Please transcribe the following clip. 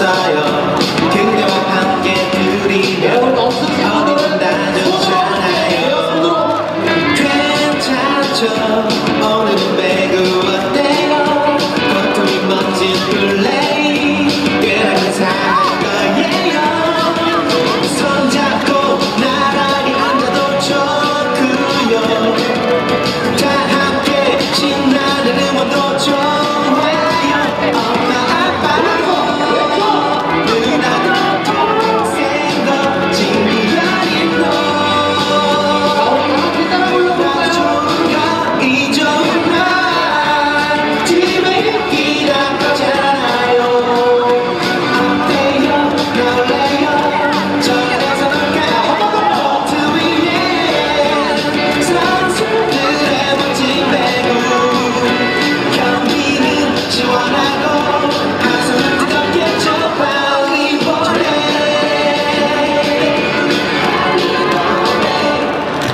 없어요 근력 함께 누리면 어디든 다. 좋잖아요 괜찮죠? 오늘은